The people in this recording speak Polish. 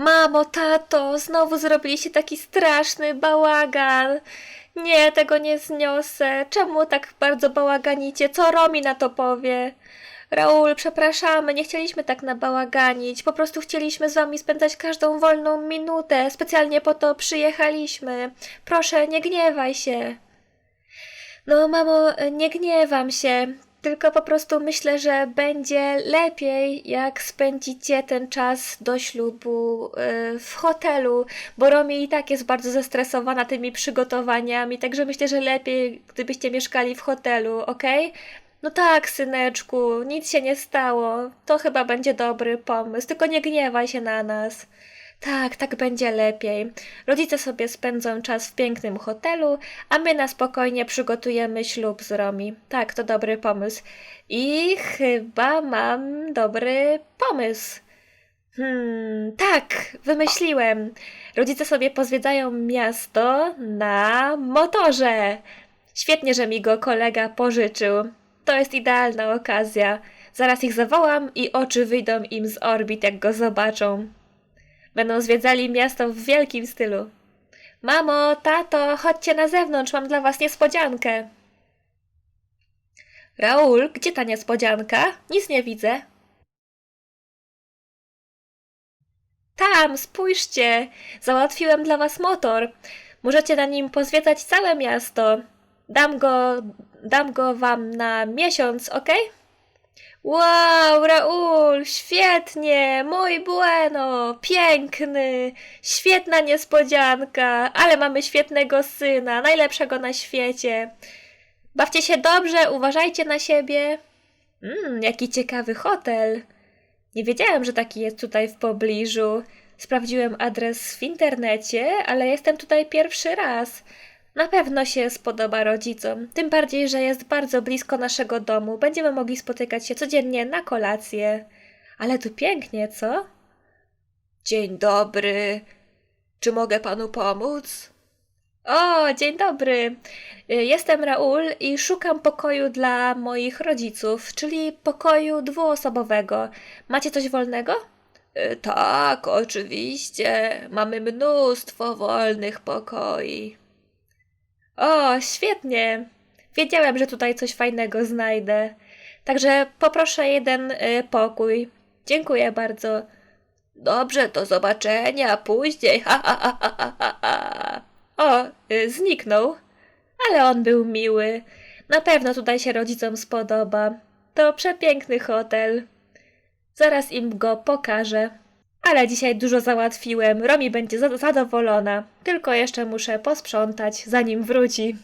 Mamo, tato, znowu zrobiliście taki straszny bałagan. Nie, tego nie zniosę. Czemu tak bardzo bałaganicie? Co Romi na to powie? Raul, przepraszamy, nie chcieliśmy tak nabałaganić. Po prostu chcieliśmy z wami spędzać każdą wolną minutę. Specjalnie po to przyjechaliśmy. Proszę, nie gniewaj się. No, mamo, nie gniewam się. Tylko po prostu myślę, że będzie lepiej, jak spędzicie ten czas do ślubu y, w hotelu, bo Romi i tak jest bardzo zestresowana tymi przygotowaniami, także myślę, że lepiej, gdybyście mieszkali w hotelu, okej? No tak, syneczku, nic się nie stało. To chyba będzie dobry pomysł, tylko nie gniewaj się na nas. Tak, tak będzie lepiej. Rodzice sobie spędzą czas w pięknym hotelu, a my na spokojnie przygotujemy ślub z Romi. Tak, to dobry pomysł. I chyba mam dobry pomysł. Hmm, tak, wymyśliłem. Rodzice sobie pozwiedzają miasto na motorze. Świetnie, że mi go kolega pożyczył. To jest idealna okazja. Zaraz ich zawołam i oczy wyjdą im z orbit, jak go zobaczą. Będą zwiedzali miasto w wielkim stylu. Mamo, tato, chodźcie na zewnątrz, mam dla was niespodziankę. Raul, gdzie ta niespodzianka? Nic nie widzę. Tam, spójrzcie, załatwiłem dla was motor. Możecie na nim pozwiedzać całe miasto. Dam go, dam go wam na miesiąc, ok? Wow, Raul, świetnie, mój bueno, piękny, świetna niespodzianka, ale mamy świetnego syna, najlepszego na świecie. Bawcie się dobrze, uważajcie na siebie. Mmm, jaki ciekawy hotel. Nie wiedziałem, że taki jest tutaj w pobliżu. Sprawdziłem adres w internecie, ale jestem tutaj pierwszy raz. Na pewno się spodoba rodzicom, tym bardziej, że jest bardzo blisko naszego domu. Będziemy mogli spotykać się codziennie na kolację. Ale tu pięknie, co? Dzień dobry. Czy mogę panu pomóc? O, dzień dobry. Jestem Raul i szukam pokoju dla moich rodziców, czyli pokoju dwuosobowego. Macie coś wolnego? Y, Tak, oczywiście. Mamy mnóstwo wolnych pokoi. O, świetnie. Wiedziałem, że tutaj coś fajnego znajdę. Także poproszę jeden y, pokój. Dziękuję bardzo. Dobrze, do zobaczenia później. Ha, ha, ha, ha, ha, ha. O, y, zniknął. Ale on był miły. Na pewno tutaj się rodzicom spodoba. To przepiękny hotel. Zaraz im go pokażę. Ale dzisiaj dużo załatwiłem. Romi będzie za- zadowolona. Tylko jeszcze muszę posprzątać, zanim wróci.